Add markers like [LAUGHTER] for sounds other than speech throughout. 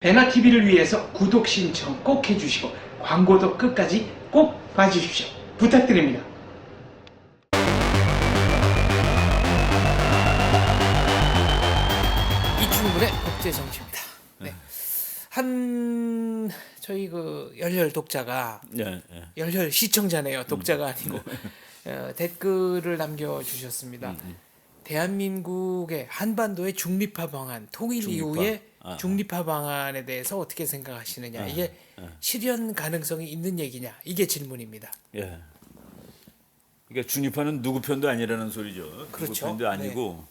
베나TV를 위해서 구독 신청 꼭 해주시고 광고도 끝까지 꼭 봐주십시오. 부탁드립니다. 이충분의 국제 정치입니다. 네. 한 저희 그 열혈 독자가 예, 예. 열혈 시청자네요. 독자가 아니고 어, 댓글을 남겨주셨습니다. 대한민국의 한반도의 중립화 방안 통일 중립화. 이후에 아, 아. 중립화 방안에 대해서 어떻게 생각하시느냐 이게 실현 가능성이 있는 얘기냐 이게 질문입니다. 예. 그러니까 중립파는 누구 편도 아니라는 소리죠. 그렇죠. 누구 편도 아니고.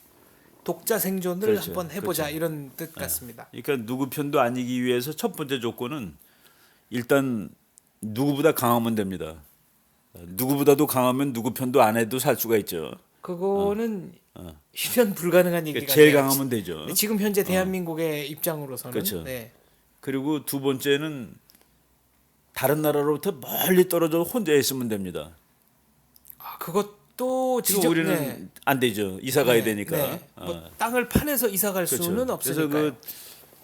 독자 생존을 그렇죠. 한번 해보자 그렇죠. 이런 뜻 같습니다. 그러니까 누구 편도 아니기 위해서 첫 번째 조건은 일단 누구보다 강하면 됩니다. 누구보다도 강하면 누구 편도 안 해도 살 수가 있죠. 그거는 실현 불가능한 얘기 어. 그러니까. 제일 강하면 되죠. 네, 지금 현재 대한민국의 입장으로서는 그렇죠. 네. 그리고 두 번째는 다른 나라로부터 멀리 떨어져 혼자 있으면 됩니다. 아, 그것도 지금 지적 우리는 네. 안 되죠. 이사 가야 네, 되니까. 네. 어. 뭐 땅을 파내서 이사 갈 그렇죠. 수는 없으니까요. 그래서 그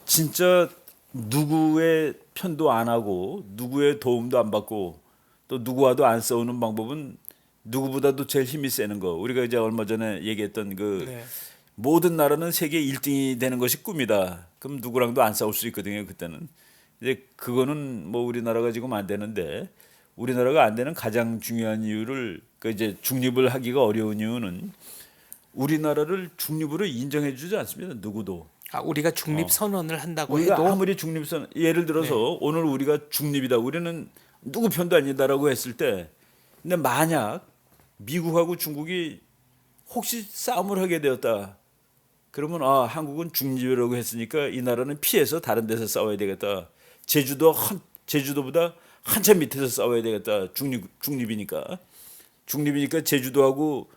진짜 누구의 편도 안 하고 누구의 도움도 안 받고 또 누구와도 안 싸우는 방법은 누구보다도 제일 힘이 세는 거. 우리가 이제 얼마 전에 얘기했던 그 네. 모든 나라는 세계 1등이 되는 것이 꿈이다. 그럼 누구랑도 안 싸울 수 있거든요. 그때는. 이제 그거는 뭐 우리나라가 지금 안 되는데 우리나라가 안 되는 가장 중요한 이유를 그 이제 중립을 하기가 어려운 이유는 우리나라를 중립으로 인정해 주지 않습니다. 누구도. 아, 우리가 중립 선언을 한다고 어. 우리가 해도 네. 아무리 중립 선 예를 들어서 오늘 우리가 중립이다. 우리는 누구 편도 아니다라고 했을 때 근데 만약 미국하고 중국이 혹시 싸움을 하게 되었다. 그러면 아 한국은 중립이라고 했으니까 이 나라는 피해서 다른 데서 싸워야 되겠다. 제주도 한 제주도보다 한참 밑에서 싸워야 되겠다. 중립 중립이니까 중립이니까 제주도하고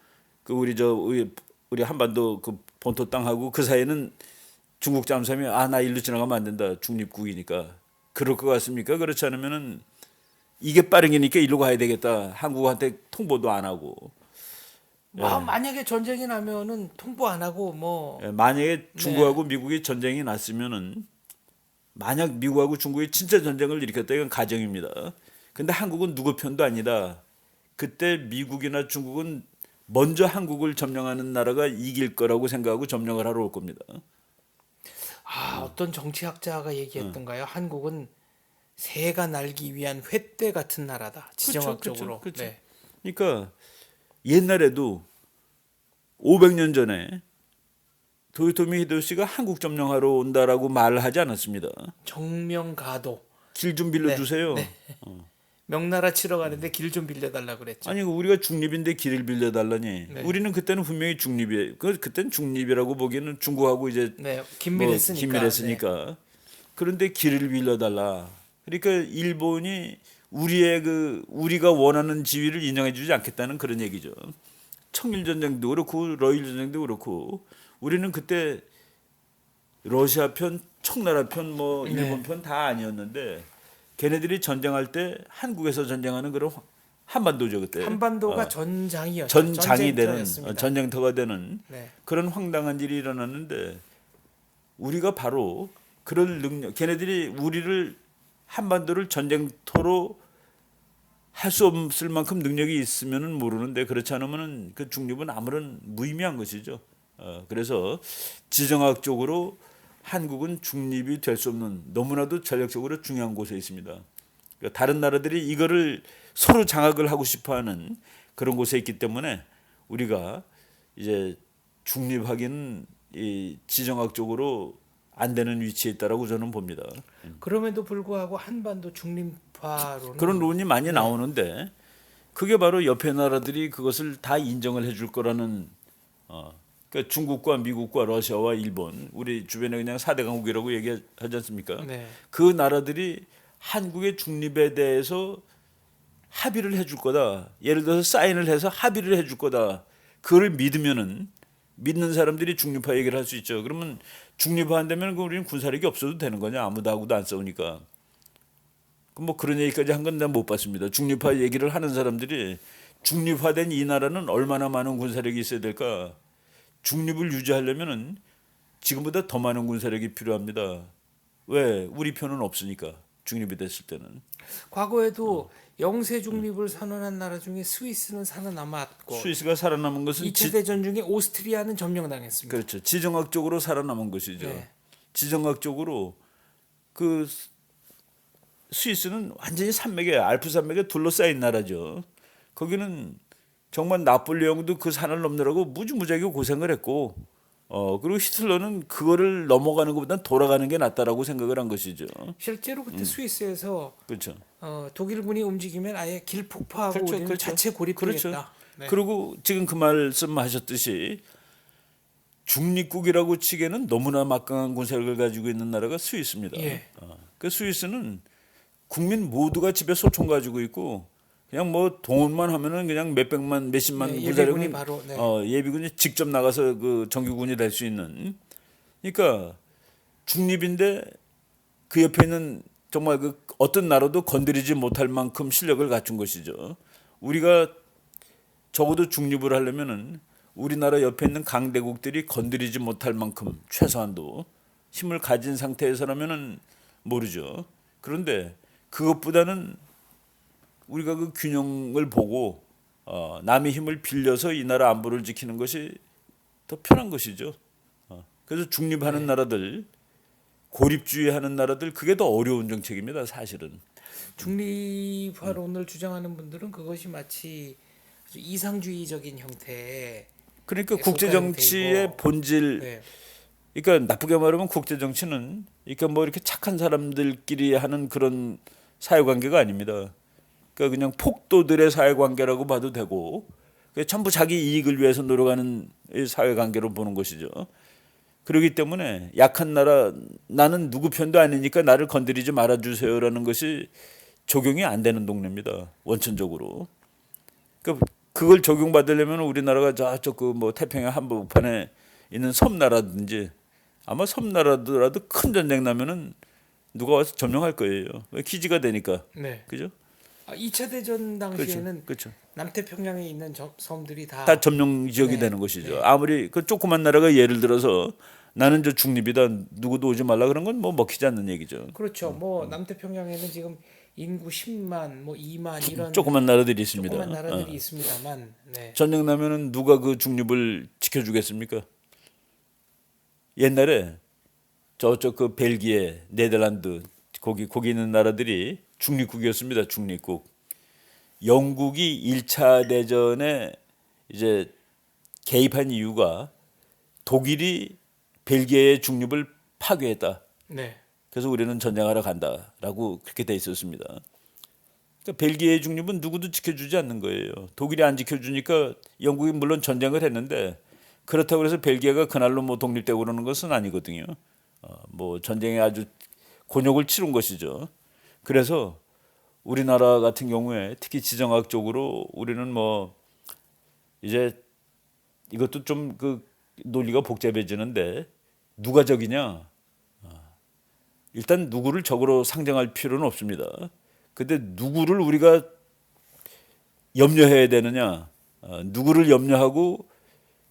그 우리 저 우리, 우리 한반도 그 본토 땅하고 그 사이에는 중국 잠수함이 아 나 일로 지나가면 안 된다 중립국이니까 그럴 것 같습니까? 그렇지 않으면은 이게 빠르니까 일로 가야 되겠다. 한국한테 통보도 안 하고 뭐 만약에 전쟁이 나면은 통보 안 하고 뭐 예, 만약에 중국하고 미국이 전쟁이 났으면은 만약 미국하고 중국이 진짜 전쟁을 일으켰다 이건 가정입니다. 근데 한국은 누구 편도 아니다. 그때 미국이나 중국은 먼저 한국을 점령하는 나라가 이길 거라고 생각하고 점령을 하러 올 겁니다. 아, 어떤 정치학자가 어. 얘기했던가요? 한국은 새가 날기 위한 횃대 같은 나라다. 지정학적으로. 그렇죠, 그렇죠. 네. 그러니까 옛날에도 500년 전에 도요토미 히데요시가 한국 점령하러 온다라고 말을 하지 않았습니다. 정명가도 길 좀 빌려 주세요. 네. 명나라 치러 가는데 길 좀 빌려 달라 그랬죠. 아니 우리가 중립인데 길을 빌려 달라니. 네. 우리는 그때는 분명히 중립이에요. 그 그때는 중립이라고 보기에는 중국하고 이제 네, 뭐 긴밀했으니까. 긴밀했으니까. 그런데 길을 빌려 달라. 그러니까 일본이 우리의 그 우리가 원하는 지위를 인정해 주지 않겠다는 그런 얘기죠. 청일 전쟁도 그렇고 러일 전쟁도 그렇고 우리는 그때 러시아 편, 청나라 편, 뭐 일본 편 다 아니었는데 걔네들이 전쟁할 때 한국에서 전쟁하는 그런 한반도죠 그때. 네. 한반도가 어, 전장이었죠. 전장이 되는. 어, 전쟁터가 되는 네. 그런 황당한 일이 일어났는데 우리가 바로 그럴 능력 걔네들이 우리를 한반도를 전쟁터로 할 수 없을 만큼 능력이 있으면은 모르는데 그렇지 않으면은 그 중립은 아무런 무의미한 것이죠. 어, 그래서 지정학적으로 한국은 중립이 될 수 없는 너무나도 전략적으로 중요한 곳에 있습니다. 그러니까 다른 나라들이 이거를 서로 장악을 하고 싶어하는 그런 곳에 있기 때문에 우리가 이제 중립하기는 이 지정학적으로 안 되는 위치에 있다라고 저는 봅니다. 그럼에도 불구하고 한반도 중립화로는 그런 론이 많이 나오는데 그게 바로 옆에 나라들이 그것을 다 인정을 해줄 거라는 어, 그러니까 중국과 미국과 러시아와 일본 우리 주변에 그냥 사대 강국이라고 얘기하지 않습니까? 네. 그 나라들이 한국의 중립에 대해서 합의를 해줄 거다. 예를 들어서 사인을 해서 합의를 해줄 거다. 그걸 믿으면은 믿는 사람들이 중립화 얘기를 할 수 있죠. 그러면 중립화 한다면 그 우리는 군사력이 없어도 되는 거냐? 아무도 하고도 안 싸우니까. 그뭐 그런 얘기까지 한 건 난 못 봤습니다. 중립화 얘기를 하는 사람들이 중립화된 이 나라는 얼마나 많은 군사력이 있어야 될까? 중립을 유지하려면은 지금보다 더 많은 군사력이 필요합니다. 왜 우리 편은 없으니까 중립이 됐을 때는 과거에도 영세 중립을 선언한 나라 중에 스위스는 살아남았고 스위스가 살아남은 것은 2차 지, 대전 중에 오스트리아는 점령당했습니다. 그렇죠. 지정학적으로 살아남은 것이죠. 네. 지정학적으로 그 스- 스위스는 완전히 산맥에 알프 산맥에 둘러싸인 나라죠. 거기는 정말 나폴레옹도 그 산을 넘느라고 무지무지하게 고생을 했고 어 그리고 히틀러는 그거를 넘어가는 것보다 돌아가는 게 낫다라고 생각을 한 것이죠. 실제로 그때 스위스에서 그렇죠. 어, 독일군이 움직이면 아예 길 폭파하고 그렇죠, 우리는 그렇죠. 자체 고립되겠다. 그렇죠. 네. 그리고 지금 그 말씀하셨듯이 중립국이라고 치기에는 너무나 막강한 군사력을 가지고 있는 나라가 스위스입니다. 예. 어, 그 스위스는 국민 모두가 집에 소총 가지고 있고 그냥 뭐 동원만 하면은 그냥 몇 백만 몇십만 네, 예비군이 바로, 네. 어, 예비군이 직접 나가서 그 정규군이 될 수 있는 그러니까 중립인데 그 옆에 있는 정말 그 어떤 나라도 건드리지 못할 만큼 실력을 갖춘 것이죠. 우리가 적어도 중립을 하려면은 우리나라 옆에 있는 강대국들이 건드리지 못할 만큼 최소한도 힘을 가진 상태에서라면은 모르죠. 그런데 그것보다는 우리가 그 균형을 보고 어, 남의 힘을 빌려서 이 나라 안보를 지키는 것이 더 편한 것이죠. 어, 그래서 중립하는 나라들, 고립주의하는 나라들 그게 더 어려운 정책입니다. 사실은. 중립화론을 주장하는 분들은 그것이 마치 이상주의적인 형태의 그러니까 네, 국제 정치의. 본질 네. 그러니까 나쁘게 말하면 국제 정치는 그러니까 뭐 이렇게 착한 사람들끼리 하는 그런 사회 관계가 아닙니다. 그러니까 그냥 폭도들의 사회관계라고 봐도 되고 전부 자기 이익을 위해서 노력하는 이 사회관계로 보는 것이죠. 그렇기 때문에 약한 나라 나는 누구 편도 아니니까 나를 건드리지 말아 주세요라는 것이 적용이 안 되는 동네입니다. 원천적으로. 그러니까 그걸 적용받으려면 우리나라가 저쪽 그 뭐 태평양 한복판에 있는 섬나라든지 아마 섬나라더라도 큰 전쟁 나면은 누가 와서 점령할 거예요. 왜 기지가 되니까. 네. 그죠? 아, 2차 대전 그렇죠. 당시에는 그렇죠. 남태평양에 있는 저- 섬들이 다, 다 점령 지역이 네. 되는 것이죠. 네. 아무리 그 조그만 나라가 예를 들어서 나는 저 중립이다 누구도 오지 말라 그런 건 뭐 먹히지 않는 얘기죠. 그렇죠. 뭐 남태평양에는 지금 인구 10만, 뭐 2만 이런 조그만 나라들이 있습니다. 조그만 나라들이 어. 있습니다만, 네. 전쟁 나면은 누가 그 중립을 지켜주겠습니까? 옛날에 저쪽 그 벨기에, 네덜란드 거기 거기 있는 나라들이 중립국이었습니다. 중립국. 영국이 1차 대전에 이제 개입한 이유가 독일이 벨기에의 중립을 파괴했다. 네. 그래서 우리는 전쟁하러 간다라고 그렇게 돼 있었습니다. 그러니까 벨기에의 중립은 누구도 지켜주지 않는 거예요. 독일이 안 지켜주니까 영국이 물론 전쟁을 했는데 그렇다고 해서 벨기에가 그날로 뭐 독립되고 그러는 것은 아니거든요. 어, 뭐 전쟁에 아주 곤욕을 치른 것이죠. 그래서 우리나라 같은 경우에 특히 지정학적으로 우리는 뭐 이제 이것도 좀 그 논리가 복잡해지는데 누가 적이냐? 일단 누구를 적으로 상정할 필요는 없습니다. 근데 누구를 우리가 염려해야 되느냐? 어, 누구를 염려하고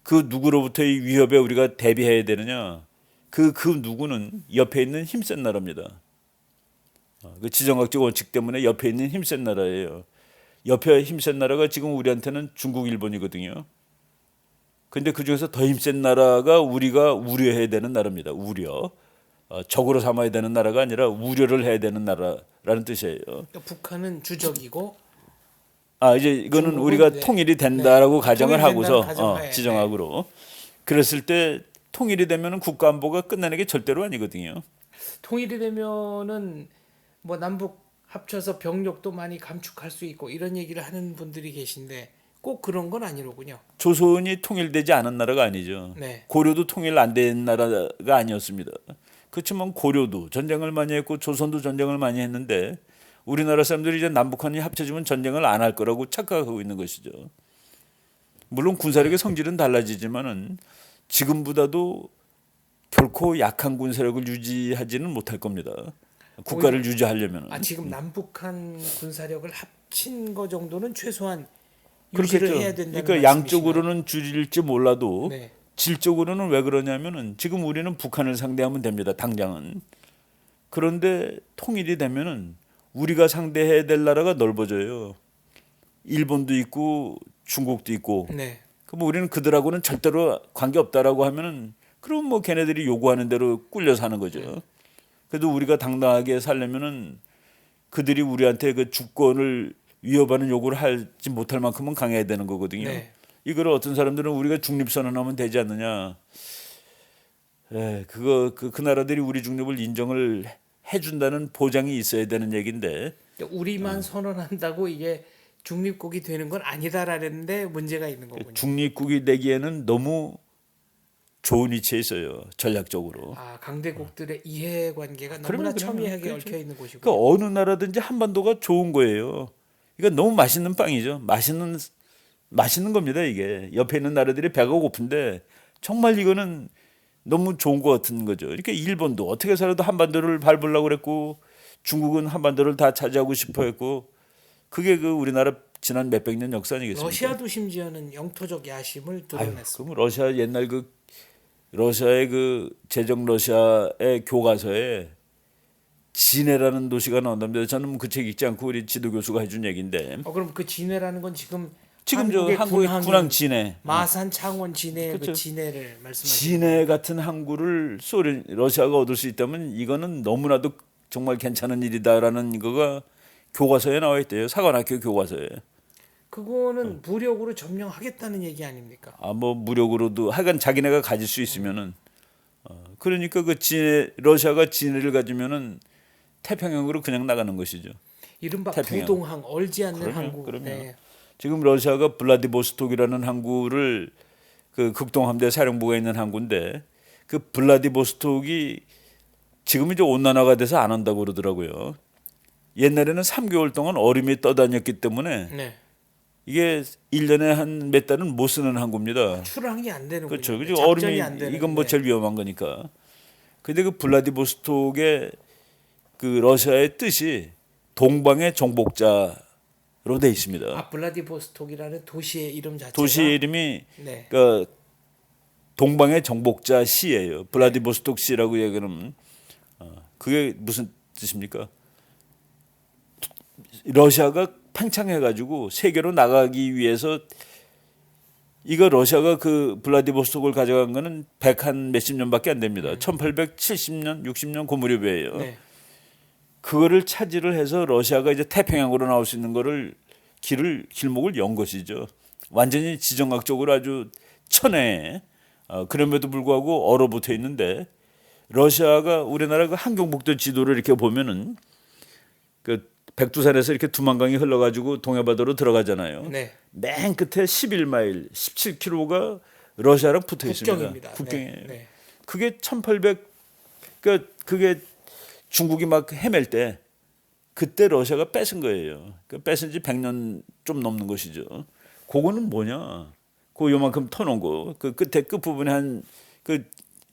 그 누구로부터의 위협에 우리가 대비해야 되느냐? 그그 누구는 옆에 있는 힘센 나라입니다. 어, 그 지정학적 원칙 때문에 옆에 있는 힘센 나라예요. 옆에 힘센 나라가 지금 우리한테는 중국, 일본이거든요. 근데 그 중에서 더 힘센 나라가 우리가 우려해야 되는 나라입니다. 우려. 어, 적으로 삼아야 되는 나라가 아니라 우려를 해야 되는 나라라는 뜻이에요. 그러니까 북한은 주적이고 아 이제 이거는 우리가 네. 통일이 된다라고 네. 가정을 하고서 어, 지정학으로 그랬을 때 통일이 되면은 국가 안보가 끝나는 게 절대로 아니거든요. 통일이 되면은 뭐 남북 합쳐서 병력도 많이 감축할 수 있고 이런 얘기를 하는 분들이 계신데 꼭 그런 건 아니로군요. 조선이 통일되지 않은 나라가 아니죠. 네. 고려도 통일 안 된 나라가 아니었습니다. 그렇지만 고려도 전쟁을 많이 했고 조선도 전쟁을 많이 했는데 우리나라 사람들이 이제 남북한이 합쳐지면 전쟁을 안 할 거라고 착각하고 있는 것이죠. 물론 군사력의 성질은 달라지지만은 지금보다도 결코 약한 군사력을 유지하지는 못할 겁니다. 국가를 유지하려면 아 지금 남북한 군사력을 합친 거 정도는 최소한 그렇겠죠. 해야 된다는 그러니까 말씀이시나요? 양쪽으로는 줄일지 몰라도 네. 질적으로는 왜 그러냐면은 지금 우리는 북한을 상대하면 됩니다. 당장은 그런데 통일이 되면은 우리가 상대해야 될 나라가 넓어져요. 일본도 있고 중국도 있고. 네. 그럼 우리는 그들하고는 절대로 관계 없다라고 하면은 그럼 뭐 걔네들이 요구하는 대로 꿀려 사는 거죠. 그래도 우리가 당당하게 살려면은 그들이 우리한테 그 주권을 위협하는 요구를 하지 못할 만큼은 강해야 되는 거거든요. 네. 이걸 어떤 사람들은 우리가 중립선언하면 되지 않느냐. 에, 그거 그, 그 나라들이 우리 중립을 인정을 해준다는 보장이 있어야 되는 얘기인데 우리만 선언한다고 이게 중립국이 되는 건 아니다라는데 문제가 있는 거군요. 중립국이 되기에는 너무 좋은 위치에 있어요 전략적으로. 아 강대국들의 이해 관계가 그러면, 너무나 그러면, 첨예하게 그렇죠. 얽혀 있는 곳이고. 그러니까 어느 나라든지 한반도가 좋은 거예요. 이거 너무 맛있는 빵이죠. 맛있는 맛있는 겁니다. 이게 옆에 있는 나라들이 배가 고픈데 정말 이거는 너무 좋은 것 같은 거죠. 그러니까 일본도 어떻게 해서라도 한반도를 밟으려고 그랬고 중국은 한반도를 다 차지하고 싶어 했고 그게 그 우리나라 지난 몇백 년 역사 아니겠습니까? 러시아도 심지어는 영토적 야심을 드러냈습니다. 그럼 러시아 옛날 그 러시아의 그 제정 러시아의 교과서에 진해라는 도시가 나온답니다. 저는 그 책 읽지 않고 우리 지도 교수가 해준 얘기인데 어 그럼 그 진해라는 건 지금 지금 저 한국의 군항 진해 마산 창원 진해 그 그렇죠. 진해를 말씀하시는 진해 같은 항구를 소련 러시아가 얻을 수 있다면 이거는 너무나도 정말 괜찮은 일이다라는 거가 교과서에 나와 있대요. 사관학교 교과서에. 그거는 무력으로 점령하겠다는 얘기 아닙니까? 아 뭐 무력으로도 하여간 자기네가 가질 수 있으면은 어, 그러니까 그 진해 러시아가 진해를 가지면은 태평양으로 그냥 나가는 것이죠. 이른바 태평양. 부동항 얼지 않는 그럼요, 항구. 그럼요. 네. 지금 러시아가 블라디보스톡이라는 항구를 그 극동 함대 사령부가 있는 항구인데 그 블라디보스톡이 지금 이제 온난화가 돼서 안 한다고 그러더라고요. 옛날에는 3개월 동안 얼음이 떠다녔기 때문에 네. 이게 1년에 한 몇 달은 못 쓰는 항구입니다. 출항이 안 되는 그렇죠. 그죠. 작전이 얼음이 안 되는. 이건 뭐 네. 제일 위험한 거니까. 근데 그 블라디보스톡의 그 러시아의 뜻이 동방의 정복자로 돼 있습니다. 아 블라디보스톡이라는 도시의 이름 자체가 도시의 이름이 네. 그 동방의 정복자 시예요. 블라디보스톡 시라고 얘기하면 어, 그게 무슨 뜻입니까? 러시아가 팽창해가지고 세계로 나가기 위해서 이거 러시아가 그 블라디보스톡을 가져간 거는 백 한 몇십 년밖에 안 됩니다. 1870년, 60년 그 무렵이에요. 네. 그거를 차지를 해서 러시아가 이제 태평양으로 나올 수 있는 거를 길을 길목을 연 것이죠. 완전히 지정학적으로 아주 천에 어, 그럼에도 불구하고 얼어붙어 있는데 러시아가 우리나라 그 한경북도 지도를 이렇게 보면은 그 백두산에서 이렇게 두만강이 흘러가지고 동해바다로 들어가잖아요. 네. 맨 끝에 11마일, 17km가 러시아랑 붙어 있습니다. 국경입니다. 국경에. 네. 네. 그게 1800 그러니까 그게 중국이 막 헤맬 때 그때 러시아가 뺏은 거예요. 그 뺏은 지 100년 좀 넘는 것이죠. 그거는 뭐냐? 그 요만큼 터놓은 거. 그 끝에 끝 부분에 한 그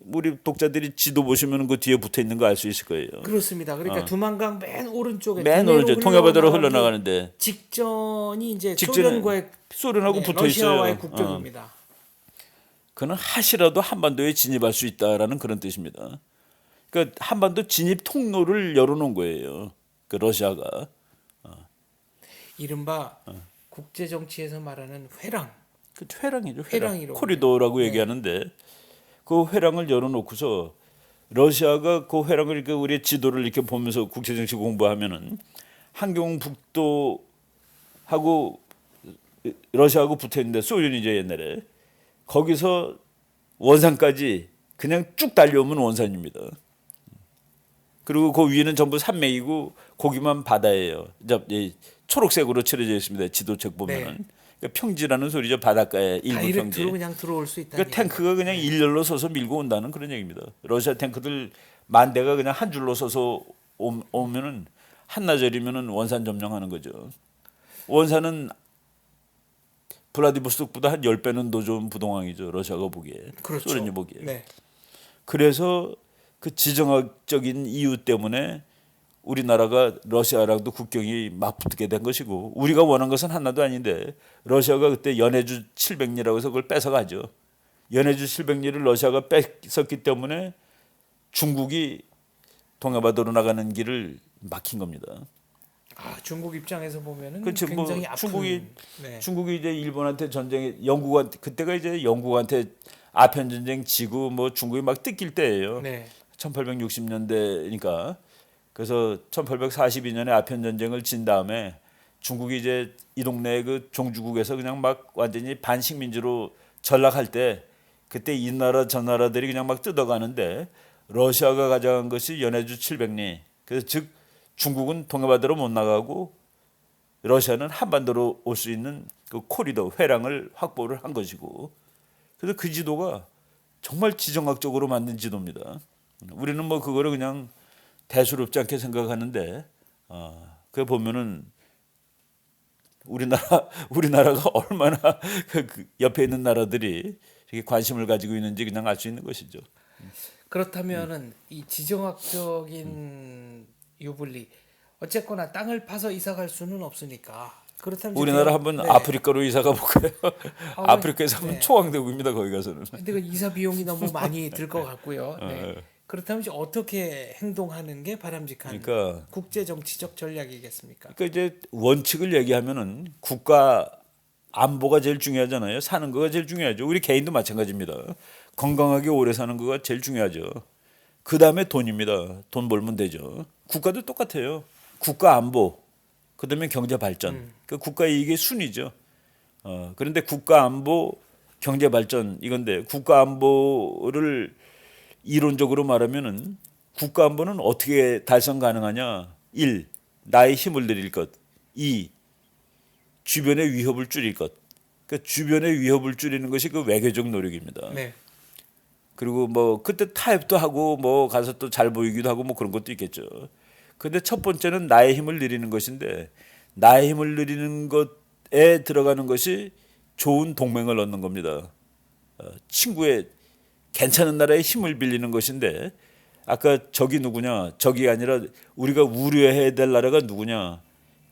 우리 독자들이 지도 보시면 그 뒤에 붙어 있는 거 알 수 있을 거예요. 그렇습니다. 그러니까 두만강 맨 오른쪽에 어. 맨 오른쪽 흘러나가는 흘러나가는데 직전이 이제 소련과의 소련하고 네, 붙어 있어요. 러시아와의 어. 국경입니다. 그는 하시라도 한반도에 진입할 수 있다라는 그런 뜻입니다. 그러니까 한반도 진입 통로를 열어놓은 거예요. 그 러시아가 이른바 어. 국제 정치에서 말하는 회랑. 그 회랑이죠. 회랑. 코리도라고 네. 얘기하는데 그 회랑을 열어놓고서 러시아가 그 회랑을 이렇게 우리 지도를 이렇게 보면서 국제 정치 공부하면은 한경북도하고 러시아하고 붙어 있는데 소련이죠 옛날에 거기서 원산까지 그냥 쭉 달려오면 원산입니다. 그리고 그 위에는 전부 산맥이고 거기만 바다예요. 이제 이 초록색으로 칠해져 있습니다. 지도책 보면은 그러니까 평지라는 소리죠. 바닷가에 일부 평지. 다이렉트로 그냥 들어올 수 있다. 그러니까 탱크가 그냥 일렬로 서서 밀고 온다는 그런 얘기입니다. 러시아 탱크들 만 대가 그냥 한 줄로 서서 오- 오면은 한나절이면은 원산 점령하는 거죠. 원산은 블라디보스톡보다 한 10배는 더 좋은 부동항이죠. 러시아가 보기에. 그렇죠. 소련이 보기에. 네. 그래서 그 지정학적인 이유 때문에 우리나라가 러시아랑도 국경이 맞붙게 된 것이고 우리가 원한 것은 하나도 아닌데 러시아가 그때 연해주 700리라고 해서 그걸 뺏어가죠. 연해주 700리를 러시아가 뺏었기 때문에 중국이 동해바다로 나가는 길을 막힌 겁니다. 아 중국 입장에서 보면은 그렇죠. 뭐 굉장히 아픈 중국이 네. 중국이 이제 일본한테 전쟁에 영국한테 그때가 이제 영국한테 아편 전쟁 지고 뭐 중국이 막 뜯길 때예요. 네. 1860년대니까 그래서 1842년에 아편 전쟁을 진 다음에 중국이 이제 이 동네 그 종주국에서 그냥 막 완전히 반식민지로 전락할 때 그때 이 나라 저 나라들이 그냥 막 뜯어가는데 러시아가 가져간 것이 연해주 700리 그래서 즉 중국은 동해바다로 못 나가고 러시아는 한반도로 올 수 있는 그 코리도 회랑을 확보를 한 것이고 그래서 그 지도가 정말 지정학적으로 만든 지도입니다. 우리는 뭐 그거를 그냥 대수롭지 않게 생각하는데 어, 그 보면은 우리나라 [LAUGHS] 우리나라가 얼마나 [LAUGHS] 그, 그 옆에 있는 나라들이 이렇게 관심을 가지고 있는지 그냥 알 수 있는 것이죠. 그렇다면은 이 지정학적인 유불리 어쨌거나 땅을 파서 이사 갈 수는 없으니까 그렇다면 우리나라 한번 네. 아프리카로 이사 가볼까요? [LAUGHS] 아, 아프리카에서 한번 네. 초강대국입니다 거기 가서는. 근데 그 이사 비용이 너무 많이 들 것 같고요. 네. 어. 그렇다면 이제 어떻게 행동하는 게 바람직한 그러니까 국제 정치적 전략이겠습니까? 그러니까 이제 원칙을 얘기하면은 국가 안보가 제일 중요하잖아요. 사는 거가 제일 중요하죠. 우리 개인도 마찬가지입니다. 건강하게 오래 사는 거가 제일 중요하죠. 그 다음에 돈입니다. 돈 벌면 되죠. 국가도 똑같아요. 국가 안보, 그 다음에 경제 발전. 그 국가 이익의 순위죠. 어, 그런데 국가 안보, 경제 발전 이건데 국가 안보를 이론적으로 말하면은 국가 안보는 어떻게 달성 가능하냐? 1. 나의 힘을 들일 것. 2. 주변의 위협을 줄일 것. 그 주변의 위협을 줄이는 것이 그 외교적 노력입니다. 네. 그리고 뭐 그때 타협도 하고 뭐 가서 또 잘 보이기도 하고 뭐 그런 것도 있겠죠. 근데 첫 번째는 나의 힘을 늘리는 것인데 나의 힘을 늘리는 것에 들어가는 것이 좋은 동맹을 얻는 겁니다. 어, 친구의 괜찮은 나라의 힘을 빌리는 것인데 아까 적이 누구냐? 적이 아니라 우리가 우려해야 될 나라가 누구냐?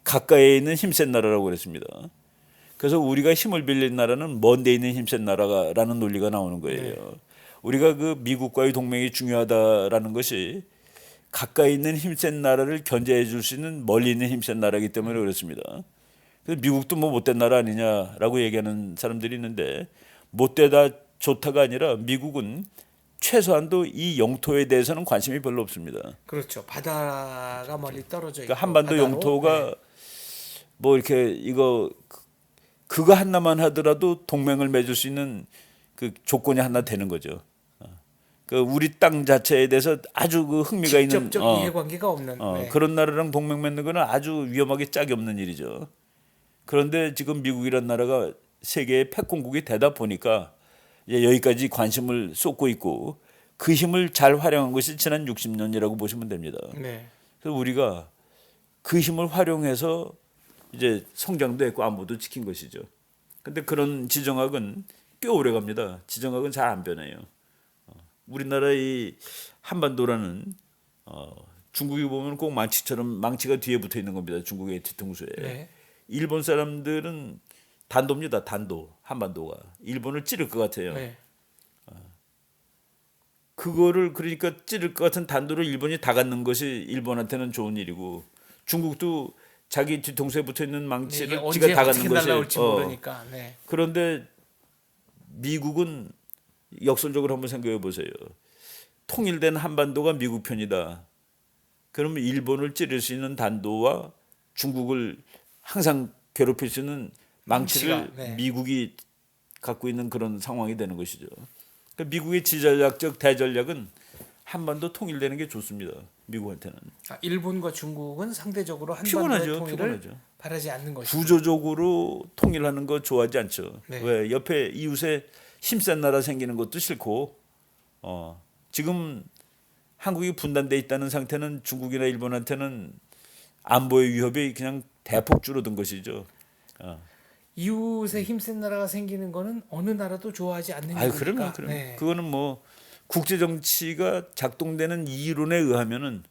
가까이에 있는 힘센 나라라고 그랬습니다. 그래서 우리가 힘을 빌린 나라는 먼데 있는 힘센 나라라는 논리가 나오는 거예요. 우리가 그 미국과의 동맹이 중요하다라는 것이 가까이 있는 힘센 나라를 견제해 줄 수 있는 멀리 있는 힘센 나라이기 때문에 그렇습니다. 그래서 미국도 뭐 못된 나라 아니냐라고 얘기하는 사람들이 있는데 못되다 좋다가 아니라 미국은 최소한도 이 영토에 대해서는 관심이 별로 없습니다. 그렇죠. 바다가 멀리 떨어져 있고 그러니까 한반도 바다로, 영토가 네. 뭐 이렇게 이거 그- 그거 하나만 하더라도 동맹을 맺을 수 있는 그 조건이 하나 되는 거죠. 어. 그 우리 땅 자체에 대해서 아주 그 흥미가 있는 어, 이해관계가 없는 어, 네. 그런 나라랑 동맹 맺는 거는 아주 위험하게 짝이 없는 일이죠. 그런데 지금 미국이란 나라가 세계의 패권국이 되다 보니까 여기까지 관심을 쏟고 있고 그 힘을 잘 활용한 것이 지난 60년이라고 보시면 됩니다. 네. 그래서 우리가 그 힘을 활용해서 이제 성장도 했고 안보도 지킨 것이죠. 근데 그런 지정학은 꽤 오래 갑니다. 지정학은 잘 안 변해요. 어, 우리나라 이 한반도라는 어, 중국이 보면 꼭 망치처럼 망치가 뒤에 붙어 있는 겁니다. 중국의 뒤통수에. 네. 일본 사람들은 단도입니다. 단도 한반도가 일본을 찌를 것 같아요. 네. 그거를 그러니까 찌를 것 같은 단도를 일본이 다 갖는 것이 일본한테는 좋은 일이고 중국도 자기 뒤통수에 붙어 있는 망치를 언제 지가 다 갖는 것이 어. 모르니까. 네. 그런데 미국은 역설적으로 한번 생각해 보세요. 통일된 한반도가 미국 편이다. 그러면 일본을 찌를 수 있는 단도와 중국을 항상 괴롭힐 수 있는 망치를 망치가, 네. 미국이 갖고 있는 그런 상황이 되는 것이죠. 그러니까 미국의 지전략적 대전략은 한반도 통일되는 게 좋습니다. 미국한테는 아, 일본과 중국은 상대적으로 한반도의 피곤하죠. 통일을 피곤하죠. 바라지 않는 것이죠. 구조적으로 통일하는 거 좋아하지 않죠. 네. 왜 옆에 이웃에 힘센 나라 생기는 것도 싫고 어, 지금 한국이 분단돼 있다는 상태는 중국이나 일본한테는 안보의 위협이 그냥 대폭 줄어든 것이죠. 어. 이웃에 힘센 나라가 생기는 거는 어느 나라도 좋아하지 않는 아유 일이니까. 그러면 그러면 네. 그거는 뭐 국제 정치가 작동되는 이론에 의하면은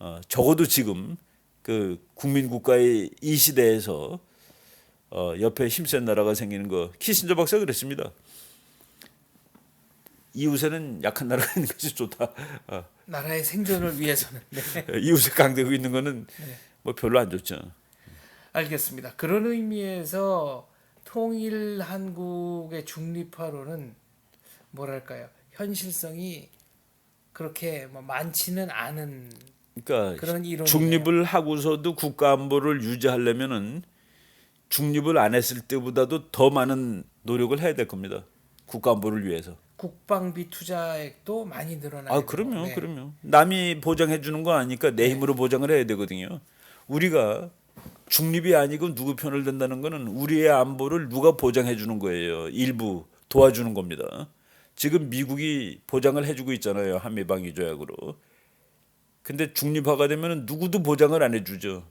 어, 적어도 지금 그 국민 국가의 이 시대에서 어, 옆에 힘센 나라가 생기는 거 키신저 박사 가 그랬습니다. 이웃에는 약한 나라가 [LAUGHS] 있는 것이 좋다. 어. 나라의 생존을 위해서는. 네. [LAUGHS] 이웃에 강대고 있는 거는 뭐 별로 안 좋죠. 알겠습니다. 그런 의미에서 통일 한국의 중립화로는 뭐랄까요? 현실성이 그렇게 뭐 많지는 않은 그러니까 그런 이론이네요. 중립을 하고서도 국가 안보를 유지하려면은 중립을 안 했을 때보다도 더 많은 노력을 해야 될 겁니다. 국가 안보를 위해서. 국방비 투자액도 많이 늘어나요. 아, 그럼요, 네. 그럼요. 남이 보장해 주는 거 아니까 내 힘으로 보장을 해야 되거든요. 우리가 중립이 아니고 누구 편을 든다는 거는 우리의 안보를 누가 보장해 주는 거예요. 일부 도와주는 겁니다. 지금 미국이 보장을 해주고 있잖아요. 한미 방위 조약으로. 근데 중립화가 되면 누구도 보장을 안 해주죠.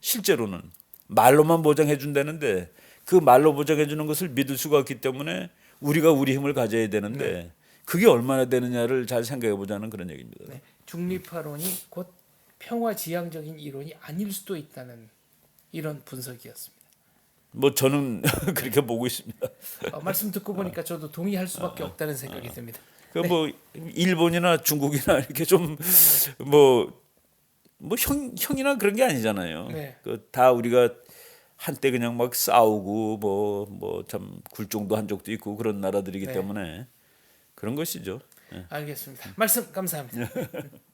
실제로는 말로만 보장해 준다는데 그 말로 보장해 주는 것을 믿을 수가 없기 때문에 우리가 우리 힘을 가져야 되는데 그게 얼마나 되느냐를 잘 생각해 보자는 그런 얘기입니다. 네. 중립화론이 곧 평화 지향적인 이론이 아닐 수도 있다는 이런 분석이었습니다. 뭐 저는 [LAUGHS] 그렇게 보고 있습니다. 어, 말씀 듣고 보니까 저도 동의할 수밖에 없다는 생각이 듭니다. 그뭐 일본이나 중국이나 이렇게 좀 뭐 뭐형 형이나 그런 게 아니잖아요. 네. 그다 우리가 한때 그냥 막 싸우고 뭐 뭐 참 굴종도 한 적도 있고 그런 나라들이기 네. 때문에 그런 것이죠. 알겠습니다. 말씀 감사합니다. [LAUGHS]